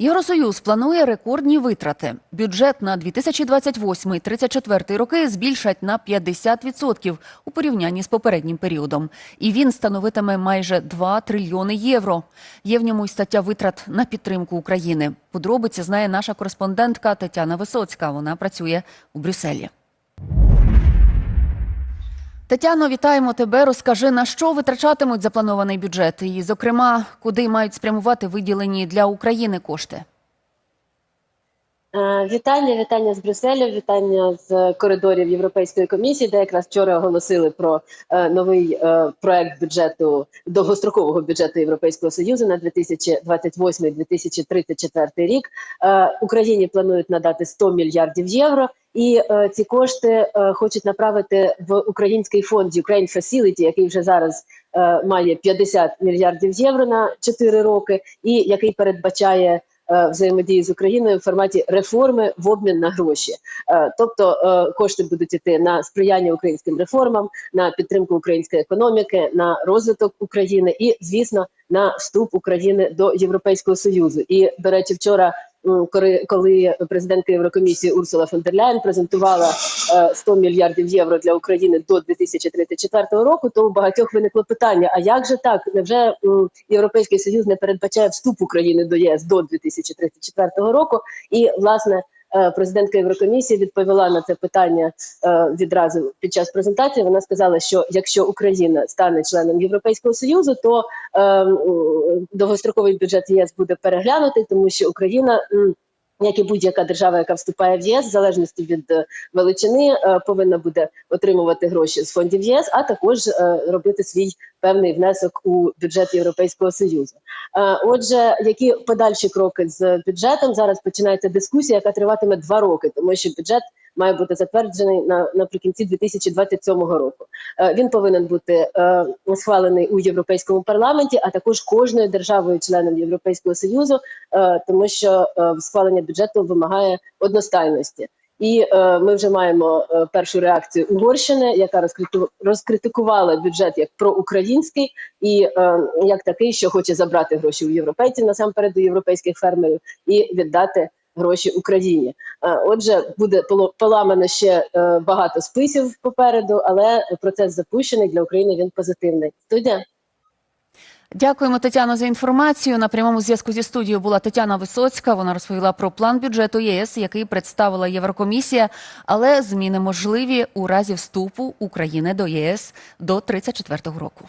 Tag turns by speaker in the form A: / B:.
A: Євросоюз планує рекордні витрати. Бюджет на 2028-34 роки збільшать на 50% у порівнянні з попереднім періодом. І він становитиме майже 2 трильйони євро. Є в ньому й стаття витрат на підтримку України. Подробиці знає наша кореспондентка Тетяна Висоцька. Вона працює у Брюсселі. Тетяно, вітаємо тебе. Розкажи, на що витрачатимуть запланований бюджет, і, зокрема, куди мають спрямувати виділені для України кошти.
B: Е, Вітання, вітання з Брюсселя, вітання з коридорів Європейської комісії, де якраз вчора оголосили про е, новий е, проект бюджету довгострокового бюджету Європейського союзу на 2028-2034 рік. Україні планують надати 100 мільярдів євро. І е, ці кошти е, хочуть направити в український фонд Ukraine Facility, який вже зараз е, має 50 мільярдів євро на 4 роки, і який передбачає взаємодії з Україною в форматі реформи в обмін на гроші. Е, Тобто е, кошти будуть іти на сприяння українським реформам, на підтримку української економіки, на розвиток України і, звісно, на вступ України до Європейського союзу. І до речі, вчора. Коли, президентка Єврокомісії Урсула фон дер Ляєн презентувала е, 100 мільярдів євро для України до 2034 року, то у багатьох виникло питання: а як же так? Невже Європейський Союз не передбачає вступ України до ЄС до 2034 року? І власне е, президентка Єврокомісії відповіла на це питання е, відразу під час презентації. Вона сказала, що якщо Україна стане членом Європейського союзу, то е, довгостроковий бюджет ЄС буде переглянутий, тому що Україна. Як і будь-яка держава, яка вступає в ЄС, в залежності від е, величини, е, повинна буде отримувати гроші з фондів ЄС, а також е, робити свій певний внесок у бюджет Європейського союзу. Отже, які подальші кроки з бюджетом? Зараз починається дискусія, яка триватиме два роки, тому що бюджет має бути затверджений на наприкінці 2027 року. Е, Він повинен бути е, схвалений у європейському парламенті, а також кожною державою, членом Європейського союзу, е, тому що схвалення бюджету вимагає одностайності. І е, ми вже маємо е, першу реакцію Угорщини, яка розкриту, розкритикувала бюджет як проукраїнський і е, як такий, що хоче забрати гроші у європейців насамперед у європейських фермерів і віддати гроші Україні. Е, отже, буде поламано ще е, багато списів попереду, але процес запущений для України. Він позитивний. Студія.
A: Дякуємо, Тетяно, за інформацію. На прямому зв'язку зі студією була Тетяна Висоцька. Вона розповіла про план бюджету ЄС, який представила Єврокомісія, але зміни можливі у разі вступу України до ЄС до 34-го року.